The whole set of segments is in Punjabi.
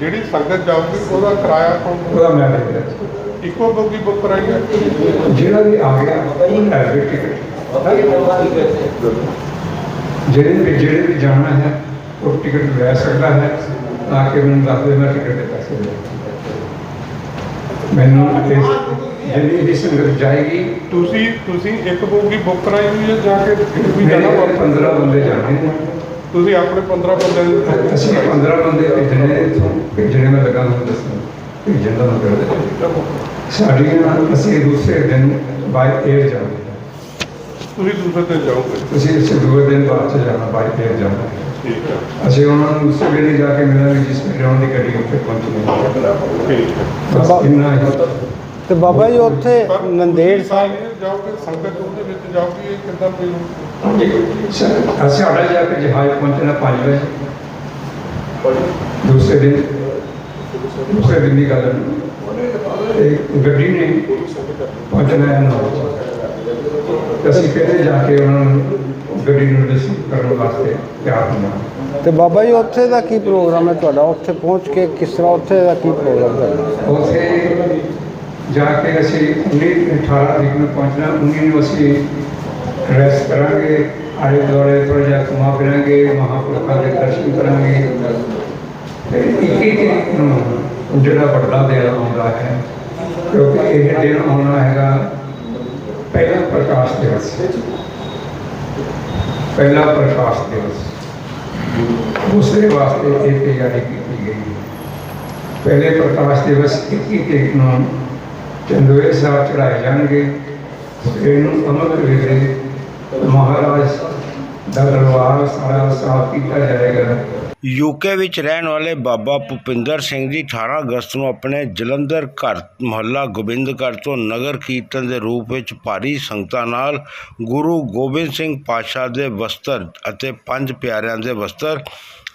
ਜਿਹੜੀ ਸੰਗਤ ਜਾਊਗੀ ਉਹਦਾ ਕਿਰਾਇਆ ਕੌਣ ਉਹਦਾ ਮੈਂ ਦੇ ਦਿੰਦਾ। ਇੱਕੋ ਬੋਗੀ ਬੁੱਕ ਕਰਾਈ ਹੈ? ਜਿਹੜਾ ਵੀ ਆ ਗਿਆ ਉਹ ਹੈ ਵੀ ਟਿਕਟ ਜਿਹੜੇ ਵੀ ਜਿਹੜੇ ਵੀ ਜਾਣਾ ਹੈ ਉਹ ਟਿਕਟ ਲੈ ਸਕਦਾ ਹੈ ਆ ਕੇ ਮੈਨੂੰ ਦੱਸ ਦੇ ਮੈਂ ਟਿਕਟ ਦੇ ਪੈਸੇ ਦੇ ਮੈਨੂੰ ਜਿਹੜੀ ਵੀ ਸੰਗਤ ਜਾਏਗੀ। ਤੁਸੀਂ ਤੁਸੀਂ ਇੱਕ ਬੋਗੀ ਬੁੱਕ ਕਰਾਈ ਹੋਈ ਹੈ ਜਾ ਕੇ ਵੀ ਜਾਣਾ ਮੇਰੇ ਵਾ। 15 ਬੰਦੇ ਜਾਣੇ ਨੇ। ਤੁਸੀਂ ਆਪਣੇ 15 ਬੰਦਿਆਂ ਨੂੰ ਅਸੀਂ 15 ਬੰਦੇ ਭੇਜਣੇ ਇੱਥੋਂ। ਭੇਜਣੇ ਮੈਂ ਲੱਗਾ ਤੁਹਾਨੂੰ ਦੱਸਣ। ਭੇਜਣ ਦਾ ਮਤਲਬ ਸਾਡੀਆਂ ਅਸੀਂ ਦੂਸਰੇ ਦਿਨ ਬਾਈ 에ਅਰ ਜਾਵਾਂਗੇ। ਤੁਸੀਂ ਦੂਸਰੇ ਦਿਨ ਜਾਓਗੇ। ਤੁਸੀਂ ਇਸੇ ਦੂਏ ਦਿਨ ਬਾਅਦ ਚ ਜਾਣਾ ਬਾਈ 에ਅਰ ਜਾਣਾ ਠੀਕ ਹੈ। ਅਸੀਂ ਉਹਨਾਂ ਨੂੰ ਸਵੇਰੇ ਜਾ ਕੇ ਮਿਲਾਂਗੇ ਜਿਸ ਉਹਨਾਂ ਦੀ ਗੱਡੀ ਉੱਥੇ ਪਹੁੰਚਣੀ ਠੀਕ ਹੈ। ਬਸ ਇੰਨਾ ਹੀ। ਤੇ ਬਾਬਾ ਜੀ ਉੱਥੇ ਨੰਦੇੜ ਸਾਹਿਬ ਜਾਓਗੇ ਸੰਗਤ ਉਹਦੇ ਵਿੱਚ ਜਾਓਗੇ ਇਹ ਕਿੱਦਾਂ ਪਈ ਅਸੀਂ ਸਾਡਾ ਜਾ ਕੇ ਜਹਾਜ਼ ਪਹੁੰਚਣਾ 5 ਵਜੇ। ਦੂਸਰੇ ਦਿਨ। ਦੂਸਰੇ ਦਿਨ ਦੀ ਗੱਲ ਹੈ। ਗੱਡੀ ਨੇ ਪਹੁੰਚਣਾ ਹੈ 9 ਵਜੇ ਅਸੀਂ ਕਹਿੰਦੇ ਜਾ ਕੇ ਉਹਨਾਂ ਨੂੰ ਗੱਡੀ ਨੂੰ ਰਿਸੀਵ ਕਰਨ ਵਾਸਤੇ ਤਿਆਰ ਹੋਣਾ ਤੇ ਬਾਬਾ ਜੀ ਉੱਥੇ ਦਾ ਕੀ ਪ੍ਰੋਗਰਾਮ ਹੈ ਤੁਹਾਡਾ? ਉੱਥੇ ਪਹੁੰਚ ਕੇ ਕਿਸ ਤਰ੍ਹਾਂ ਉੱਥੇ ਦਾ ਕੀ ਪ੍ਰੋਗਰਾਮ ਹੈ? ਉੱਥੇ ਜਾ ਕੇ ਅਸੀਂ 19 18 ਤਰੀਕ ਨੂੰ ਪਹੁੰਚਣਾ 19 ਨੂੰ ਅਸੀਂ ਰੈਸਟ ਕਰਾਂਗੇ ਆਲੇ ਦੁਆਲੇ ਥੋੜ੍ਹਾ ਜਿਹਾ ਘੁਮਾ ਫਿਰਾਂਗੇ ਮਹਾਂਪੁਰਖਾਂ ਦੇ ਦਰਸ਼ਨ ਕਰਾਂਗੇ ਤੇ 21 ਤਰੀਕ ਨੂੰ ਜਿਹੜਾ ਵੱਡਾ ਦਿਨ ਆਉਂਦਾ ਹੈ, ਕਿਉਂਕਿ ਇਹ ਦਿਨ ਆਉਣਾ ਹੈਗਾ ਪਹਿਲਾ ਪ੍ਰਕਾਸ਼ ਦਿਵਸ। ਪਹਿਲਾ ਪ੍ਰਕਾਸ਼ ਦਿਵਸ। ਉਸਦੇ ਵਾਸਤੇ ਇਹ ਤਿਆਰੀ ਕੀਤੀ ਗਈ। ਹੈ ਪਹਿਲੇ ਪ੍ਰਕਾਸ਼ ਦਿਵਸ 21 ਤਰੀਕ ਨੂੰ ਚੰਦੋਏ ਸਾਹਿਬ ਚੜਾਏ ਜਾਣਗੇ, ਇਹਨੂੰ ਅਮਰ ਵੇਲੇ ਮਹਾਰਾਜ ਦਾ ਦਰਬਾਰ ਸਾਰਾ ਸਾਫ਼ ਕੀਤਾ ਜਾਏਗਾ। ਯੂਕੇ ਵਿੱਚ ਰਹਿਣ ਵਾਲੇ ਬਾਬਾ ਭੁਪਿੰਦਰ ਸਿੰਘ ਜੀ 18 ਅਗਸਤ ਨੂੰ ਆਪਣੇ ਜਲੰਧਰ ਘਰ, ਮੁਹੱਲਾ ਗੋਬਿੰਦਗੜ੍ਹ ਤੋਂ ਨਗਰ ਕੀਰਤਨ ਦੇ ਰੂਪ ਵਿੱਚ ਭਾਰੀ ਸੰਗਤਾਂ ਨਾਲ ਗੁਰੂ ਗੋਬਿੰਦ ਸਿੰਘ ਪਾਤਸ਼ਾਹ ਦੇ ਵਸਤਰ ਅਤੇ ਪੰਜ ਪਿਆਰਿਆਂ ਦੇ ਵਸਤਰ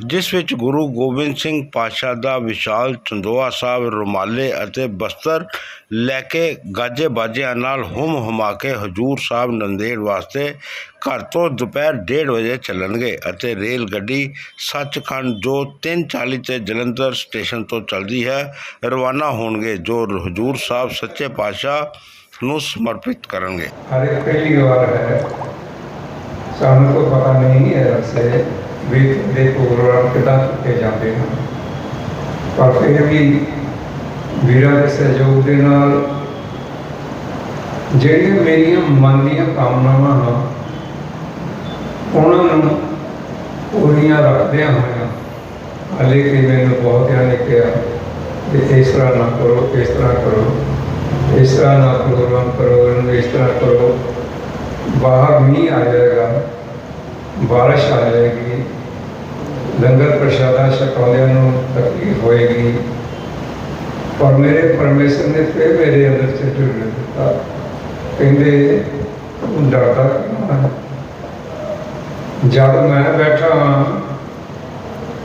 ਜਿਸ ਵਿੱਚ ਗੁਰੂ ਗੋਬਿੰਦ ਸਿੰਘ ਪਾਤਸ਼ਾਹ ਦਾ ਵਿਸ਼ਾਲ ਚੰਦੋਆ ਸਾਹਿਬ, ਰੁਮਾਲੇ ਅਤੇ ਬਸਤਰ ਲੈ ਕੇ ਗਾਜੇ ਬਾਜਿਆਂ ਨਾਲ ਹੁਮ ਹੁਮਾ ਕੇ ਹਜੂਰ ਸਾਹਿਬ ਨੰਦੇੜ ਵਾਸਤੇ ਘਰ ਤੋਂ ਦੁਪਹਿਰ 1:30 ਵਜੇ ਚੱਲਣਗੇ ਅਤੇ ਰੇਲ ਗੱਡੀ ਸੱਚਖੰਡ ਜੋ 3:40 ਤੇ ਜਲੰਧਰ ਸਟੇਸ਼ਨ ਤੋਂ ਚੱਲਦੀ ਹੈ, ਰਵਾਨਾ ਹੋਣਗੇ ਜੋ ਹਜੂਰ ਸਾਹਿਬ ਸੱਚੇ ਪਾਤਸ਼ਾਹ ਨੂੰ ਸਮਰਪਿਤ ਕਰਨਗੇ। ਹਰ ਇੱਕ ਪਹਿਲੀ ਵਾਰ ਹੈ। ਸਾਨੂੰ ਕੋਈ ਪਤਾ ਨਹੀਂ ਹੈ ਅਸੇ ਵੀ ਦੇ ਪ੍ਰੋਗਰਾਮ ਕਿੱਦਾਂ ਕੀਤੇ ਜਾਂਦੇ ਹਨ। ਪਰ ਫਿਰ ਵੀ ਵੀਰਾਂ ਦੇ ਸਹਿਯੋਗ ਦੇ ਨਾਲ ਜਿਹੜੀਆਂ ਮੇਰੀਆਂ ਮਨ ਦੀਆਂ ਕਾਮਨਾਵਾਂ ਹਨ, ਉਹਨਾਂ ਨੂੰ ਪੂਰੀਆਂ ਰੱਖਦਿਆਂ ਹੋਇਆਂ ਹਾਲੇ ਕਿ ਮੈਨੂੰ ਬਹੁਤਿਆਂ ਨੇ ਕਿਹਾ ਕਿ ਇਸ ਤਰ੍ਹਾਂ ਨਾ ਕਰੋ, ਇਸ ਤਰ੍ਹਾਂ ਕਰੋ, ਇਸ ਤਰ੍ਹਾਂ ਨਾ ਪ੍ਰੋਗਰਾਮ ਕਰੋ, ਇਸ ਤਰ੍ਹਾਂ ਕਰੋ। ਬਾਹਰ ਨਹੀਂ ਆ ਜਾਏਗਾ। ਬਾਰਿਸ਼ ਆ ਜਾਏਗੀ, ਲੰਗਰ ਪ੍ਰਸ਼ਾਦਾ ਛਕਾਉਂਦਿਆਂ ਨੂੰ ਤਕਲੀਫ ਹੋਏਗੀ। ਪਰ ਮੇਰੇ ਪਰਮੇਸ਼ਰ ਨੇ ਫਿਰ ਮੇਰੇ ਅੰਦਰ ਚ ਦਿੱਤਾ। ਕਹਿੰਦੇ ਡਰਦਾ ਹੈ ਜਦ ਮੈਂ ਬੈਠਾ ਹਾਂ,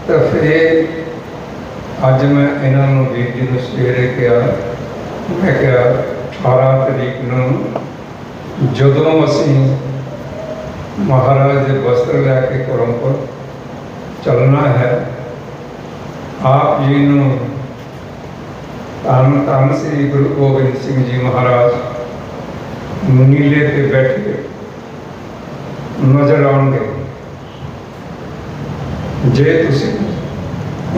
ਤਾਂ ਫਿਰ ਅੱਜ ਮੈਂ ਇਹਨਾਂ ਨੂੰ ਵੀਰ ਜੀ ਨੂੰ ਸਵੇਰੇ ਕਿਹਾ, ਮੈਂ ਕਿਹਾ 18 ਤਰੀਕ ਨੂੰ ਜਦੋਂ ਅਸੀਂ ਮਹਾਰਾਜ ਦੇ ਵਸਤਰ ਲੈ ਕੇ ਘਰੋਂ ਕੋਲ ਚੱਲਣਾ ਹੈ। ਆਪ ਜੀ ਨੂੰ ਧੰਨ ਧੰਨ ਸ੍ਰੀ ਗੁਰੂ ਗੋਬਿੰਦ ਸਿੰਘ ਜੀ ਮਹਾਰਾਜ ਨੀਲੇ ਤੇ ਬੈਠੇ ਨਜ਼ਰ ਆਉਣਗੇ। ਜੇ ਤੁਸੀਂ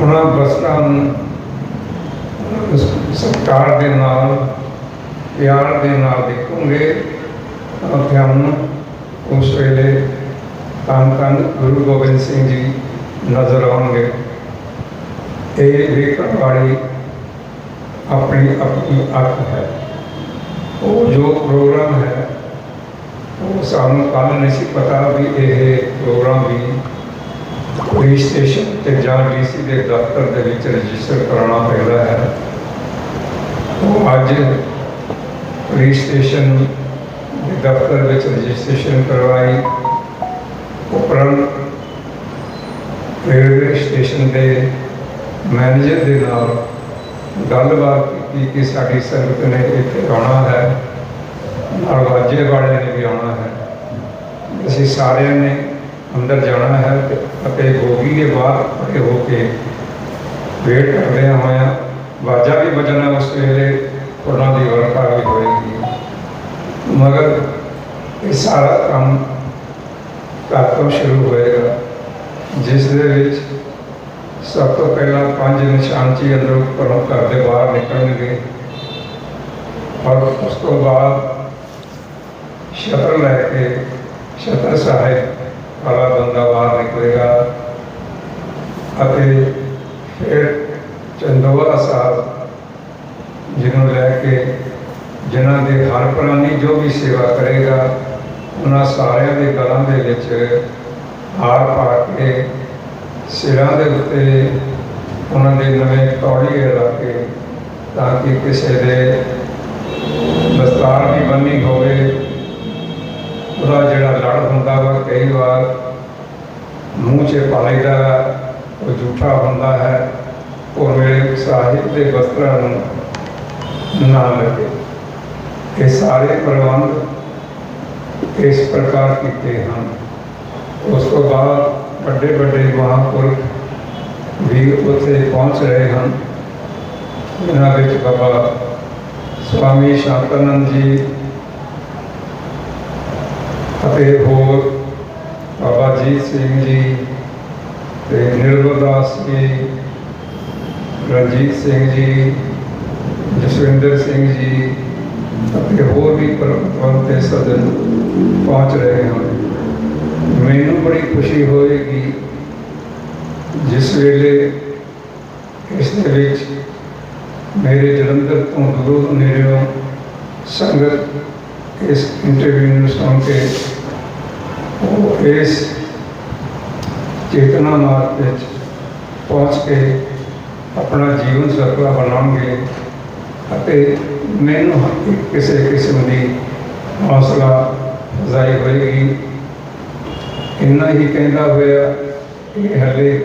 ਉਹਨਾਂ ਵਸਤਾਂ ਨੂੰ ਸਤਿਕਾਰ ਦੇ ਨਾਲ, ਪਿਆਰ ਦੇ ਨਾਲ ਦੇਖੋਗੇ, ਤਾਂ ਤੁਹਾਨੂੰ ਉਸ ਵੇਲੇ ਧੰਨ ਧੰਨ ਗੁਰੂ ਗੋਬਿੰਦ ਸਿੰਘ ਜੀ ਨਜ਼ਰ ਆਉਣਗੇ। ਇਹ ਵੇਖਣ ਵਾਲੀ ਆਪਣੀ ਆਪਣੀ ਅੱਖ ਹੈ। ਉਹ ਜੋ ਪ੍ਰੋਗਰਾਮ ਹੈ, ਉਹ ਸਾਨੂੰ ਕੱਲ ਨਹੀਂ ਸੀ ਪਤਾ ਵੀ ਇਹ ਪ੍ਰੋਗਰਾਮ ਵੀ ਪੁਲਿਸ ਸਟੇਸ਼ਨ ਤੇ ਜਾਂ ਡੀਸੀ ਦੇ ਦਫ਼ਤਰ ਦੇ ਵਿੱਚ ਰਜਿਸਟਰ ਕਰਾਉਣਾ ਪੈਂਦਾ ਹੈ। ਉਹ ਅੱਜ ਪੁਲਿਸ ਦਫ਼ਤਰ ਵਿੱਚ ਰਜਿਸਟ੍ਰੇਸ਼ਨ ਕਰਵਾਈ, ਉਪਰੰਤ ਰੇਲਵੇ ਸਟੇਸ਼ਨ ਦੇ ਮੈਨੇਜਰ ਦੇ ਨਾਲ ਗੱਲਬਾਤ ਕੀਤੀ ਕਿ ਸਾਡੀ ਸੰਗਤ ਨੇ ਇੱਥੇ ਆਉਣਾ ਹੈ, ਨਾਲ ਵਾਲਿਆਂ ਨੇ ਵੀ ਆਉਣਾ ਹੈ। ਅਸੀਂ ਸਾਰਿਆਂ ਨੇ ਅੰਦਰ ਜਾਣਾ ਹੈ ਅਤੇ ਗੋਗੀ ਦੇ ਬਾਹਰ ਖੜੇ ਹੋ ਕੇ ਵੇਟ ਕਰਦੇ ਹੋਇਆ ਵਾਜਾ ਵੀ ਵੱਜਣਾ ਉਸ ਵੇਲੇ ਉਹਨਾਂ ਦੀ ਵਰਖਾ ਵੀ ਹੋਏਗੀ। ਮਗਰ ਇਹ ਸਾਰਾ ਕੰਮ ਘਰ ਤੋਂ ਸ਼ੁਰੂ ਹੋਏਗਾ ਜਿਸ ਦੇ ਵਿੱਚ ਸਭ ਤੋਂ ਪਹਿਲਾਂ ਪੰਜ ਨਿਸ਼ਾਨਚੀ ਅੰਦਰੋਂ ਘਰੋਂ ਘਰ ਦੇ ਬਾਹਰ ਨਿਕਲਣਗੇ ਔਰ ਉਸ ਤੋਂ ਬਾਅਦ ਸ਼ਤਰ ਲੈ ਕੇ ਸ਼ਤਰ ਸਾਹਿਬ ਵਾਲਾ ਬੰਦਾ ਬਾਹਰ ਨਿਕਲੇਗਾ ਅਤੇ ਫਿਰ ਚੰਦੋਆ ਸਾਹਿਬ ਜਿਹਨੂੰ ਲੈ ਕੇ ਜਿਨ੍ਹਾਂ ਦੇ ਹਰ ਪ੍ਰਾਣੀ ਜੋ ਵੀ ਸੇਵਾ ਕਰੇਗਾ, ਉਹਨਾਂ ਸਾਰਿਆਂ ਦੇ ਗਲਾਂ ਦੇ ਵਿੱਚ ਹਾਰ ਪਾ ਕੇ, ਸਿਰਾਂ ਦੇ ਉੱਤੇ ਉਹਨਾਂ ਦੇ ਨਵੇਂ ਤੌਲੀਏ ਰੱਖ ਕੇ, ਤਾਂ ਕਿ ਕਿਸੇ ਦੇ ਦਸਤਾਰ ਵੀ ਬੰਨੀ ਹੋਵੇ। ਉਹਦਾ ਜਿਹੜਾ ਲੜ ਹੁੰਦਾ ਵਾ, ਕਈ ਵਾਰ ਮੂੰਹ 'ਚ ਪਾ ਲਈਦਾ ਉਹ ਝੂਠਾ ਹੁੰਦਾ ਹੈ। ਉਹ ਮੇਰੇ ਸਾਹਿਬ ਦੇ ਵਸਤਰਾਂ ਨੂੰ ਨਾ ਲੱਗੇ। ਇਹ ਸਾਰੇ ਪ੍ਰਬੰਧ ਇਸ ਪ੍ਰਕਾਰ ਕੀਤੇ ਹਨ। ਉਸ ਤੋਂ ਬਾਅਦ ਵੱਡੇ ਵੱਡੇ ਮਹਾਂਪੁਰਖ ਵੀ ਉੱਥੇ ਪਹੁੰਚ ਰਹੇ ਹਨ। ਜਿਨ੍ਹਾਂ ਵਿੱਚ ਬਾਬਾ ਸਵਾਮੀ ਸ਼ਾਂਤਾਨੰਦ ਜੀ ਅਤੇ ਹੋਰ ਬਾਬਾ ਜੀਤ ਸਿੰਘ ਜੀ ਤੇ ਨਿਰਮਲ ਜੀ, ਰਣਜੀਤ ਸਿੰਘ ਜੀ, ਜਸਵਿੰਦਰ ਸਿੰਘ ਜੀ ਅਤੇ ਹੋਰ ਵੀ ਪਰਮਪੁਰ ਤੇ ਸਦਨ ਪਹੁੰਚ ਰਹੇ ਹਨ। ਮੈਨੂੰ ਬੜੀ ਖੁਸ਼ੀ ਹੋਏਗੀ ਜਿਸ ਵੇਲੇ ਇਸ ਦੇ ਵਿੱਚ ਮੇਰੇ ਜਲੰਧਰ ਤੋਂ ਦੂਰੋਂ ਨੇੜਿਓਂ ਸੰਗਤ ਇਸ ਇੰਟਰਵਿਊ ਨੂੰ ਸੁਣ ਕੇ ਉਹ ਇਸ ਚੇਤਨਾ ਮਾਰਗ ਵਿੱਚ ਪਹੁੰਚ ਕੇ ਆਪਣਾ ਜੀਵਨ ਸਫਲਾ ਬਣਾਉਣਗੇ। ਅਤੇ ਮੈਨੂੰ ਕਿਸੇ ਕਿਸਮ ਦੀ ਹੌਸਲਾ ਅਫਜ਼ਾਈ ਹੋਏਗੀ ਇੰਨਾ ਹੀ ਕਹਿੰਦਾ ਹੋਇਆ ਕਿ ਹਲੇ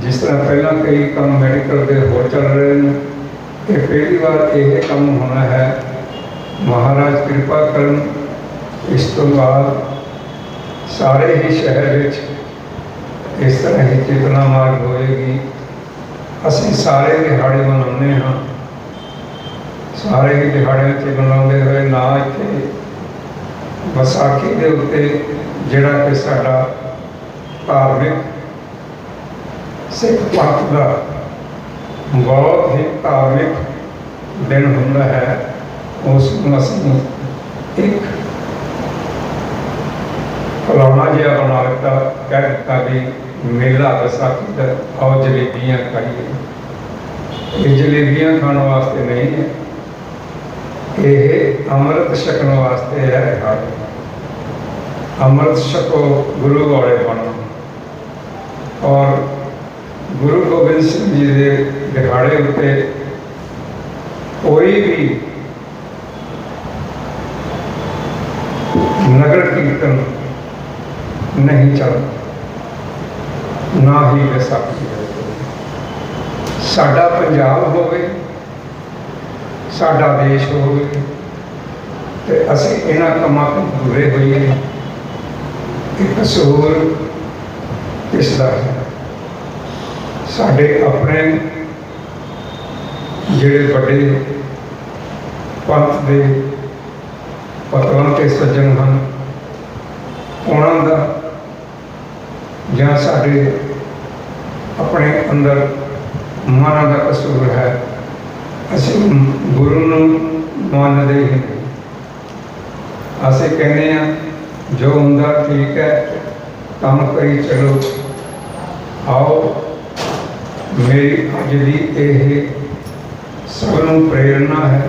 ਜਿਸ ਤਰ੍ਹਾਂ ਪਹਿਲਾਂ ਕਈ ਕੰਮ ਮੈਡੀਕਲ ਦੇ ਹੋਰ ਚੱਲ ਰਹੇ ਨੇ ਇਹ ਪਹਿਲੀ ਵਾਰ ਇਹ ਕੰਮ ਹੋਣਾ ਹੈ, ਮਹਾਰਾਜ ਕਿਰਪਾ ਕਰਨ, ਇਸ ਤੋਂ ਬਾਅਦ ਸਾਰੇ ਹੀ ਸ਼ਹਿਰ ਵਿੱਚ ਇਸ ਤਰ੍ਹਾਂ ਹੀ ਚੇਤਨਾ ਮਾਰਗ ਹੋਏਗੀ। ਅਸੀਂ ਸਾਰੇ ਦਿਹਾੜੇ ਮਨਾਉਂਦੇ ਹਾਂ। ਸਾਰੇ ਹੀ ਦਿਹਾੜਿਆਂ 'ਚ ਮਨਾਉਂਦੇ ਹੋਏ, ਨਾ ਇੱਥੇ। ਵਿਸਾਖੀ ਦੇ ਉੱਤੇ ਜਿਹੜਾ ਕਿ ਸਾਡਾ ਧਾਰਮਿਕ ਸਿੱਖ ਪੰਥ ਦਾ ਬਹੁਤ ਹੀ ਧਾਰਮਿਕ ਦਿਨ ਹੁੰਦਾ ਹੈ, ਉਸ ਨੂੰ ਅਸੀਂ ਇੱਕ ਫਲਾਣਾ ਜਿਹਾ ਬਣਾ ਦਿੱਤਾ, ਕਹਿ ਦਿੱਤਾ ਵੀ ਮੇਲਾ ਵਿਸਾਖੀ ਦਾ, ਆਓ ਜਲੇਬੀਆਂ ਖਾਈਏ। ਇਹ ਜਲੇਬੀਆਂ ਖਾਣ ਵਾਸਤੇ ਨਹੀਂ ਹੈ। ਇਹ ਅੰਮ੍ਰਿਤ ਛਕਣ ਵਾਸਤੇ ਹੈ ਹਰ। ਅੰਮ੍ਰਿਤ ਛਕੋ, ਗੁਰੂ ਵਾਲੇ ਬਣੋ। ਔਰ ਗੁਰੂ ਗੋਬਿੰਦ ਸਿੰਘ ਜੀ ਦੇ ਦਿਹਾੜੇ ਉੱਤੇ ਕੋਈ ਵੀ ਨਗਰ ਕੀਰਤਨ ਨਹੀਂ ਚੱਲਦਾ। ਨਾ ਹੀ ਵਿਸਾਖੀ ਸਾਡਾ ਪੰਜਾਬ ਹੋਵੇ ਸਾਡਾ ਦੇਸ਼ ਹੋਵੇ ਤੇ ਅਸੀਂ ਇਹਨਾਂ ਕੰਮਾਂ ਤੋਂ ਦੂਰੇ ਹੋਈਏ। ਕਿ ਕਸੂਰ ਕਿਸ ਦਾ ਹੈ। ਸਾਡੇ ਆਪਣੇ ਜਿਹੜੇ ਵੱਡੇ ਪੰਥ ਦੇ ਪਤਵਨ ਤੇ ਸੱਜਣ ਹਨ, ਉਹਨਾਂ ਦਾ ਜਾਂ ਸਾਡੇ ਆਪਣੇ ਅੰਦਰ ਮਨਾਂ ਦਾ ਕਸੂਰ ਹੈ। ਅਸੀਂ ਗੁਰੂ ਨੂੰ ਮੰਨਦੇ ਹੀ ਨਹੀਂ ਅਸੀਂ ਕਹਿੰਦੇ ਆ ਜੋ ਹੁੰਦਾ ਠੀਕ ਹੈ ਕੰਮ ਕਰੀ ਚਲੋ ਆਓ ਮੇਰੀ ਅੱਜ ਦੀ ਇਹ ਸਭ ਨੂੰ ਪ੍ਰੇਰਣਾ ਹੈ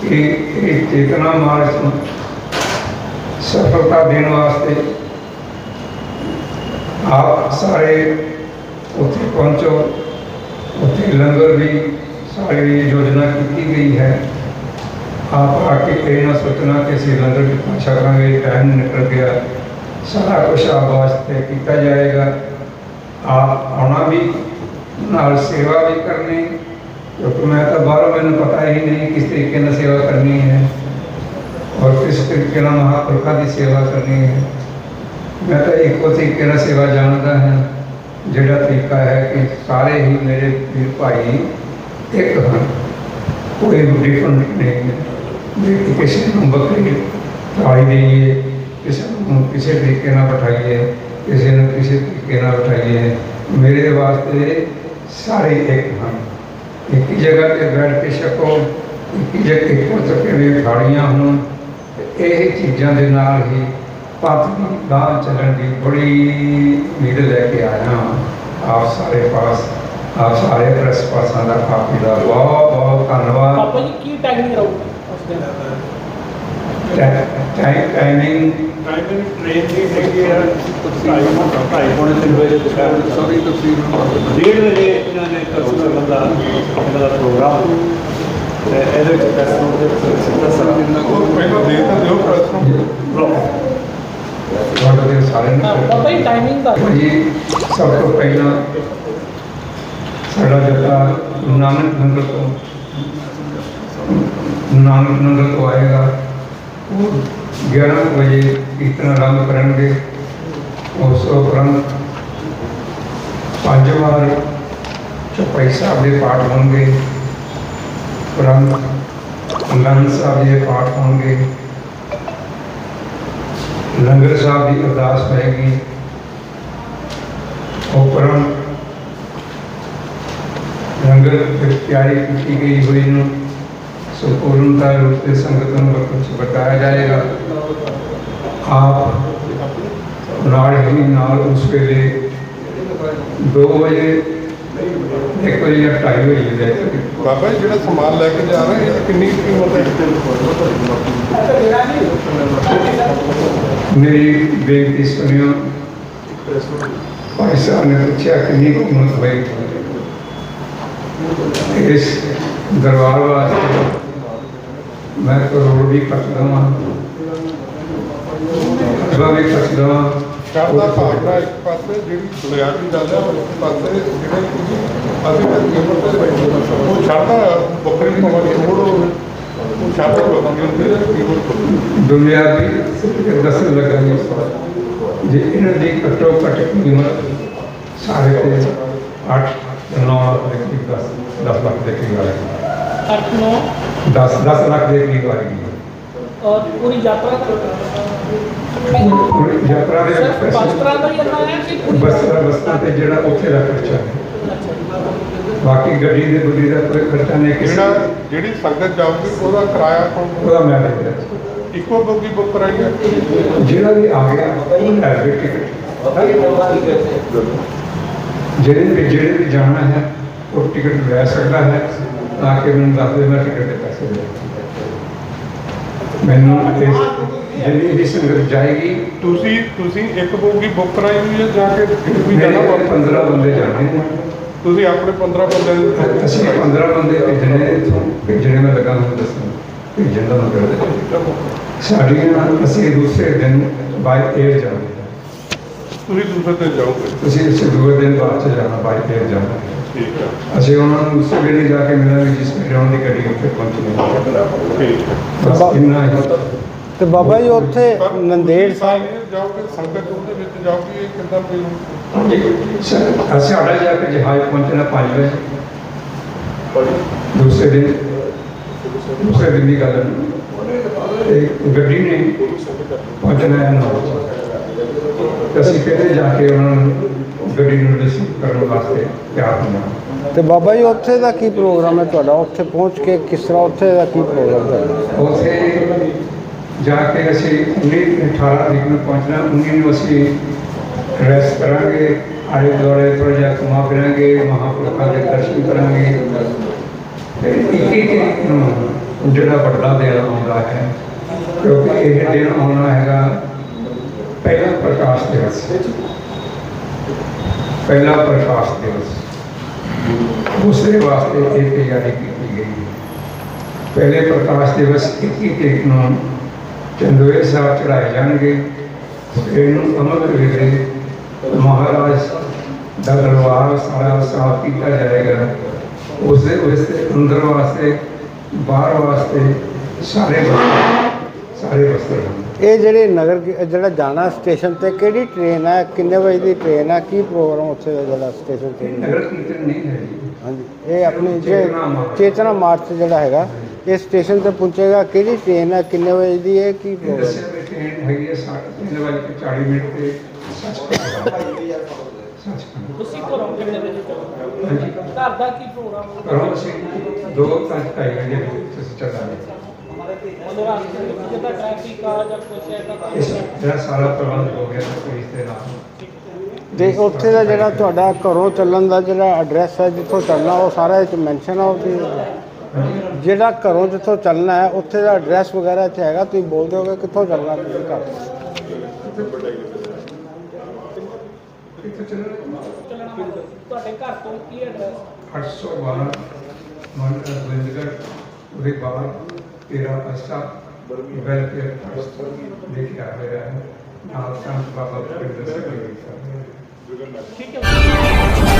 ਕਿ ਇਹ ਚੇਤਨਾ ਮਾਰਗ ਨੂੰ ਸਫਲਤਾ ਦੇਣ ਵਾਸਤੇ ਆਪ ਸਾਰੇ ਉੱਥੇ ਪਹੁੰਚੋ ਉੱਥੇ ਲੰਗਰ ਵੀ ਸਾਰੀ ਯੋਜਨਾ ਕੀਤੀ ਗਈ ਹੈ। ਆਪ ਆ ਕੇ ਇਹ ਨਾ ਸੋਚਣਾ ਕਿ ਅਸੀਂ ਲੰਗਰ ਦੀ ਪਹੁੰਚਾ ਕਰਾਂਗੇ, ਟਾਈਮ ਨਿਕਲ ਗਿਆ ਸਾਰਾ ਕੁਝ ਆਪ ਵਾਸਤੇ ਕੀਤਾ ਜਾਏਗਾ। ਆਪ ਆਉਣਾ ਵੀ, ਨਾਲ ਸੇਵਾ ਵੀ ਕਰਨੀ। ਕਿਉਂਕਿ ਮੈਂ ਤਾਂ ਬਾਹਰੋਂ ਮੈਨੂੰ ਪਤਾ ਹੀ ਨਹੀਂ ਕਿਸ ਤਰੀਕੇ ਨਾਲ ਸੇਵਾ ਕਰਨੀ ਹੈ। ਔਰ ਕਿਸ ਤਰੀਕੇ ਨਾਲ ਮਹਾਂਪੁਰਖਾਂ ਦੀ ਸੇਵਾ ਕਰਨੀ ਹੈ। ਮੈਂ ਤਾਂ ਇੱਕੋ ਤਰੀਕੇ ਨਾਲ ਸੇਵਾ ਜਾਣਦਾ ਹਾਂ। ਜਿਹੜਾ ਤਰੀਕਾ ਹੈ ਕਿ ਸਾਰੇ ਹੀ ਮੇਰੇ ਵੀਰ ਭਾਈ ਇੱਕ ਹਨ ਕੋਈ ਡਿਫਰੈਂਟ ਨਹੀਂ ਹੈ। ਵੀ ਕਿਸੇ ਨੂੰ ਬੱਕਰੀ ਖਵਾਈ ਦੇਈਏ ਕਿਸੇ ਨੂੰ ਕਿਸੇ ਤਰੀਕੇ ਨਾਲ ਬਿਠਾਈਏ ਕਿਸੇ ਨੂੰ ਕਿਸੇ ਤਰੀਕੇ ਨਾਲ ਬਿਠਾਈਏ ਮੇਰੇ ਵਾਸਤੇ ਸਾਰੇ ਇੱਕ ਹਨ। ਇੱਕ ਹੀ ਜਗ੍ਹਾ ਤੇ ਬੈਠ ਕੇ ਛਕੋ, ਇੱਕ ਹੀ ਜਗ੍ਹਾ ਇੱਕੋ ਚੱਕੇ ਵੀ ਖਾੜੀਆਂ ਹੋਣ ਇਹ ਚੀਜ਼ਾਂ ਦੇ ਨਾਲ ਹੀ ਪੰਥ ਦਾ ਚੱਲਣ ਦੀ ਬੜੀ ਉਮੀਦ ਲੈ ਕੇ ਆਇਆ। ਹਾਂ ਆਪ ਸਾਰੇ ਪਾਸ ਆਪ ਸਾਰੇ ਪ੍ਰੈਸ ਪਾਸਾਂ ਦਾ ਜੀ ਦਾ ਬਹੁਤ ਬਹੁਤ ਧੰਨਵਾਦ। ਪਾਪਾ ਜੀ ਕੀ ਟੈਗਿੰਗ ਰਹੂਗੀ ਉਸ ਦਿਨ? ਟਾਈਮ ਟਾਈਮਿੰਗ ਟਾਈਮਿੰਗ ਟ੍ਰੇਨ ਦੀ ਹੈਗੀ ਆ। ਢਾਈ ਢਾਈ ਪੌਣੇ ਤਿੰਨ ਵਜੇ ਦੁਪਹਿਰ ਸੌਰੀ ਤੁਸੀਂ ਡੇਢ ਵਜੇ ਇਹਨਾਂ ਨੇ ਕਰੂਗਾ ਬੰਦਾ ਇਹਨਾਂ ਦਾ ਪ੍ਰੋਗਰਾਮ ਤੇ ਇਹਦੇ ਵਿੱਚ ਪ੍ਰੈਸ ਨੋਟ ਦੇ ਸਿੱਧਾ ਸਾਰਾ ਪਹਿਲਾਂ ਦੇ ਤਾਂ ਦਿਓ ਪ੍ਰੈਸ ਨੂੰ ਤੁਹਾਡੇ ਸਾਰੇ ਹਾਂ, ਨੂੰ ਪਾਪਾ ਜੀ ਟਾਈਮਿੰਗ ਦਾ ਜੀ ਸਭ ਤੋਂ ਪਹਿਲਾਂ ਸਾਡਾ ਜੱਥਾ ਨਾਨਕ ਨੰਗਲ ਤੋਂ। ਨਾਨਕ ਨੰਗਲ ਤੋਂ ਆਏਗਾ। ਉਹ 11 ਵਜੇ ਕੀਰਤਨ ਆਰੰਭ ਕਰਨਗੇ ਉਸ ਉਪਰੰਤ ਪੰਜ ਵਾਰ ਚੌਪਾਈ ਸਾਹਿਬ ਦੇ ਪਾਠ ਹੋਣਗੇ। ਉਪਰੰਤ ਅੰਗਨ ਸਾਹਿਬ ਦੇ ਪਾਠ ਹੋਣਗੇ। ਲੰਗਰ ਸਾਹਿਬ ਦੀ ਅਰਦਾਸ ਹੋਏਗੀ। ਉਪਰੰਤ ਲੰਗਰ ਤਿਆਰੀ ਕੀਤੀ ਗਈ ਹੋਈ ਨੂੰ ਸੰਪੂਰਨਤਾ ਰੂਪ ਤੇ ਸੰਗਤ ਨੂੰ ਕੁਝ ਬਤਾਇਆ ਜਾਏਗਾ। ਆਪ ਨਾਲ ਹੀ ਨਾਲ ਉਸ ਵੇਲੇ 2 ਵਜੇ ਇੱਕ ਵਜੇ ਜਾਂ ਢਾਈ ਵਜੇ ਦੇ ਬਾਬਾ ਜੀ ਜਿਹੜਾ ਸਮਾਨ ਲੈ ਕੇ ਜਾ ਰਹੇ ਇਹ ਕਿੰਨੀ ਕੀਮਤ ਹੈ? ਮੇਰੀ ਬੇਨਤੀ ਸੁਣਿਓ। ਭਾਈ ਸਾਹਿਬ ਨੇ ਪੁੱਛਿਆ ਕਿੰਨੀ ਕੀਮਤ ਹੋਈ ਇਸ ਦਰਬਾਰ ਵਾਸਤੇ ਮੈਂ ਕਰੋੜ ਵੀ ਅਗਲਾ ਵੀ ਖਰਚ ਦਵਾਂ। ਸ਼ਰਦਾ ਭਾਵਨਾ ਇੱਕ ਪਾਸੇ ਜਿਹੜੀ ਬੁਨਿਆਦੀ ਗੱਲ ਹੈ ਉਸ ਪਾਸੇ ਜਿਹੜੇ ਅਸੀਂ ਤਾਂ ਕੀਮਤ ਤੇ ਬੈਠੇ ਉਹ ਸ਼ਰਦਾ ਬੱਕਰੀ ਨੂੰ ਭਾਵੇਂ ਛੋੜੋ ਉਹ ਸ਼ਰਦਾ ਬੱਕਰੀ ਹੁੰਦੀ ਹੈ ਕੀਮਤ ਹੁੰਦੀ ਦੁਨੀਆ ਦੀ ਦੱਸਣ ਲੱਗਾ ਜੀ ਜੇ ਇਹਨਾਂ ਦੀ ਘੱਟੋ ਘੱਟ ਕੀਮਤ ਸਾਰੇ ਤੇ 8 9 ਲੱਖ ਦੇ ਕਰੀਬ 10 10 ਲੱਖ ਦੇ ਕਰੀਬ ਆਏਗੀ 8 9 10 10 ਲੱਖ ਦੇ ਕਰੀਬ ਆਏਗੀ ਔਰ ਪੂਰੀ ਯਾਤਰਾ ਦੇ ਸਿਰਫ ਵਿੱਚ ਬਸਤਰਾਂ ਦਾ ਹੀ ਇੰਨਾ ਹੈ ਕਿ ਪੂਰੀ ਬਸਤਰਾਂ ਬਸਤਰਾਂ ਤੇ ਜਿਹੜਾ ਉੱਥੇ ਦਾ ਖਰਚਾ ਹੈ। ਬਾਕੀ ਗੱਡੀ ਦੇ ਗੁੱਡੀ ਦਾ ਕੋਈ ਖਰਚਾ ਨਹੀਂ ਕਿਸੇ ਜਿਹੜਾ ਜਿਹੜੀ ਸੰਗਤ ਜਾਊਗੀ ਉਹਦਾ ਕਿਰਾਇਆ ਕੌਣ ਉਹਦਾ ਮੈਂ ਦੇ ਦਿੰਦਾ ਇੱਕੋ ਬੋਗੀ ਬੁੱਕ ਕਰਾਈ ਹੈ? ਜਿਹੜਾ ਵੀ ਆ ਗਿਆ ਉਹ ਟਿਕਟ। ਜਿਹੜੇ ਵੀ ਜਿਹੜੇ ਵੀ ਜਾਣਾ ਹੈ ਉਹ ਟਿਕਟ ਲੈ ਸਕਦਾ ਹੈ ਤਾਂ ਕਿ ਮੈਨੂੰ ਦੱਸ ਦੇ ਮੈਂ ਟਿਕਟ ਦੇ ਪੈਸੇ ਦੇ ਮੈਨੂੰ ਇਸ ਜਿੰਨੀ ਵੀ ਸੰਗਤ ਜਾਏਗੀ। ਤੁਸੀਂ ਤੁਸੀਂ ਇੱਕ ਬੋਗੀ ਬੁੱਕ ਕਰਾਈ ਹੋਈ ਹੈ ਜਾ ਕੇ ਵੀ ਮੇਰੇ ਜਾਣਾ ਕੋਲ ਵਾ। 15 ਬੰਦੇ ਜਾਣੇ ਨੇ। ਤੁਸੀਂ ਆਪਣੇ 15 ਬੰਦਿਆਂ ਨੂੰ ਅਸੀਂ 15 ਬੰਦੇ ਭੇਜਣੇ ਨੇ ਇੱਥੋਂ। ਭੇਜਣੇ ਮੈਂ ਲੱਗਾ ਤੁਹਾਨੂੰ ਦੱਸਣ। ਭੇਜਣ ਦਾ ਮਤਲਬ ਸਾਡੀਆਂ ਅਸੀਂ ਦੂਸਰੇ ਦਿਨ ਬਾਈ 에ਅਰ ਜਾਵਾਂਗੇ। ਤੁਸੀਂ ਦੂਸਰੇ ਤੇ ਜਾਓਗੇ ਤੁਸੀਂ ਇਸੇ ਦੂਏ ਦਿਨ ਬਾਅਦ ਚ ਜਾਣਾ ਬਾਈ 에ਅਰ ਜਾਣਾ। ਠੀਕ ਹੈ। ਅਸੀਂ ਉਹਨਾਂ ਨੂੰ ਉਸੇ ਵੇਲੇ ਜਾ ਕੇ ਮਿਲਾਂਗੇ ਜਿਸ ਵੇਲੇ ਉਹਨਾਂ ਦੀ ਗੱਡੀ ਉੱਥੇ ਪਹੁੰਚਣੀ ਠੀਕ ਹੈ। ਬਸ ਇੰਨਾ ਹੀ। ਤੇ ਬਾਬਾ ਜੀ ਉੱਥੇ ਪਰ ਨੰਦੇੜ ਤੁਸੀਂ ਸਾਹਿਬ ਜਾਓਗੇ ਸੰਗਤ ਉਹਦੇ ਵਿੱਚ ਜਾਓਗੇ ਇਹ ਕਿੱਦਾਂ ਪਈ ਸਰ, ਅਸੀਂ ਸਾਡਾ ਜਾ ਕੇ ਜਹਾਜ਼ ਪਹੁੰਚਣਾ 5 ਵਜੇ। ਦੂਸਰੇ ਦਿਨ ਦੂਸਰੇ ਦਿਨ ਦੀ ਗੱਲ ਹੈ। ਤੇ ਗੱਡੀ ਨੇ ਪਹੁੰਚਣਾ ਹੈ 9 ਵਜੇ। ਅਸੀਂ ਪਹਿਲੇ ਜਾ ਕੇ ਉਹਨਾਂ ਨੂੰ ਗੱਡੀ ਨੂੰ ਰਿਸੀਵ ਕਰਨ ਵਾਸਤੇ ਤਿਆਰ ਹੋਣਾ ਤੇ ਬਾਬਾ ਜੀ ਉੱਥੇ ਦਾ ਕੀ ਪ੍ਰੋਗਰਾਮ ਹੈ ਤੁਹਾਡਾ? ਉੱਥੇ ਪਹੁੰਚ ਕੇ ਕਿਸ ਤਰ੍ਹਾਂ ਉੱਥੇ ਦਾ ਕੀ ਪ੍ਰੋਗਰਾਮ ਹੈ? ਉੱਥੇ ਜਾ ਕੇ ਅਸੀਂ 19 18 ਤਰੀਕ ਨੂੰ ਪਹੁੰਚਣਾ 19 ਨੂੰ ਅਸੀਂ ਰੈਸਟ ਕਰਾਂਗੇ ਆਲੇ ਦੁਆਲੇ ਥੋੜ੍ਹਾ ਜਿਹਾ ਘੁਮਾ ਫਿਰਾਂਗੇ ਮਹਾਂਪੁਰਖਾਂ ਦੇ ਦਰਸ਼ਨ ਕਰਾਂਗੇ। ਤੇ 21 ਤਰੀਕ ਨੂੰ ਜਿਹੜਾ ਵੱਡਾ ਦਿਨ ਆਉਂਦਾ ਹੈ ਕਿਉਂਕਿ ਇਹ ਦਿਨ ਆਉਣਾ ਹੈਗਾ ਪਹਿਲਾ ਪ੍ਰਕਾਸ਼ ਦਿਵਸ। ਪਹਿਲਾ ਪ੍ਰਕਾਸ਼ ਦਿਵਸ। ਉਸਦੇ ਵਾਸਤੇ ਇਹ ਤਿਆਰੀ ਕੀਤੀ ਗਈ ਹੈ। ਪਹਿਲੇ ਪ੍ਰਕਾਸ਼ ਦਿਵਸ 21 ਤਰੀਕ ਨੂੰ ਚੰਦੋਏ ਸਾਹਿਬ ਚੜਾਏ ਜਾਣਗੇ। ਇਹਨੂੰ ਅਮਰ ਵੇਲੇ ਮਹਾਰਾਜ ਦਾ ਦਰਬਾਰ ਸਾਰਾ ਸਾਫ਼ ਕੀਤਾ ਜਾਏਗਾ। ਉਸਦੇ ਅੰਦਰ ਵਾਸਤੇ, ਬਾਹਰ ਵਾਸਤੇ ਸਾਰੇ ਸਾਰੇ ਵਸਤਰ ਹਨ। ਇਹ ਜਿਹੜੇ ਨਗਰ ਕੀ- ਜਿਹੜਾ ਜਾਣਾ ਸਟੇਸ਼ਨ ਤੇ ਕਿਹੜੀ ਟ੍ਰੇਨ ਹੈ ਕਿੰਨੇ ਵਜੇ ਦੀ ਟ੍ਰੇਨ ਹੈ ਕੀ ਪ੍ਰੋਗਰਾਮ ਉੱਥੇ ਦਾ ਜਿਹੜਾ ਸਟੇਸ਼ਨ ਤੇ ਨਗਰ ਕੀਰਤਨ ਨਹੀਂ ਹੈ ਜੀ। ਹਾਂਜੀ ਇਹ ਆਪਣੀ ਜੇ ਚੇਤਨਾ ਮਾਰਚ। ਚੇਤਨਾ ਮਾਰਚ ਜਿਹੜਾ ਹੈਗਾ ਇਹ ਸਟੇਸ਼ਨ ਤੇ ਪਹੁੰਚੇਗਾ ਕਿਹੜੀ ਟ੍ਰੇਨ ਹੈ ਕਿੰਨੇ ਵਜੇ ਦੀ ਹੈ ਕੀ ਇਹ ਪ੍ਰੋਗਰਾਮ ਦੱਸਿਆ ਵੀ ਟ੍ਰੇਨ ਹੈਗੀ ਹੈ ਸਾਢੇ ਤਿੰਨ ਵਜੇ ਤੇ 40 ਮਿੰਟ ਤੇ। ਸੱਚਖੰਡ ਸੱਚਖੰਡ ਤੁਸੀਂ ਘਰੋਂ ਕਿੰਨੇ ਵਜੇ ਚੱਲੋਗੇ ਹਾਂਜੀ। ਘਰ ਦਾ ਕੀ ਪ੍ਰੋਗਰਾਮ ਹੋਊਗਾ? ਕਰੋ ਅਸੀਂ ਦੋ ਵਜੇ ਦੇ ਵਿੱਚ ਅਸੀਂ ਚੱਲਾਂਗੇ। ਜਿਹੜਾ ਸਾਰਾ ਪ੍ਰਬੰਧ ਹੋ ਗਿਆ ਤਾਂ ਪੁਲਿਸ ਦੇ ਨਾਲ। ਤੇ ਉੱਥੇ ਦਾ ਜਿਹੜਾ ਤੁਹਾਡਾ ਘਰੋਂ ਚੱਲਣ ਦਾ ਜਿਹੜਾ ਐਡਰੈਸ ਹੈ ਜਿੱਥੋਂ ਚੱਲਣਾ ਉਹ ਸਾਰਾ ਇਹ ਚ ਮੈਂਸ਼ਨ ਆ ਉਹਦੀ ਜਿਹੜਾ ਘਰੋਂ ਜਿੱਥੋਂ ਚੱਲਣਾ ਹੈ ਉੱਥੇ ਦਾ ਐਡਰੈਸ ਵਗੈਰਾ ਇੱਥੇ ਹੈਗਾ ਤੁਸੀਂ ਬੋਲ ਦਿਓਗੇ ਕਿੱਥੋਂ ਚੱਲਣਾ ਤੁਸੀਂ ਘਰ। ਤੁਹਾਡੇ ਘਰ ਤੋਂ ਕੀ ਐਡਰੈਸ 812 ਮਨ ਗੋਬਿੰਦਗੜ੍ਹ ਉਹਦੇ ਬਾਅਦ ਤੇਰਾ ਅਸਾ ਵੈਲਫੇਅਰ ਟਰਸਟ ਲਿਖਿਆ ਹੋਇਆ ਹੈ। ਨਾਲ ਸੰਤ ਬਾਬਾ ਪਿੰਡ ਹੈ ਠੀਕ ਹੈ।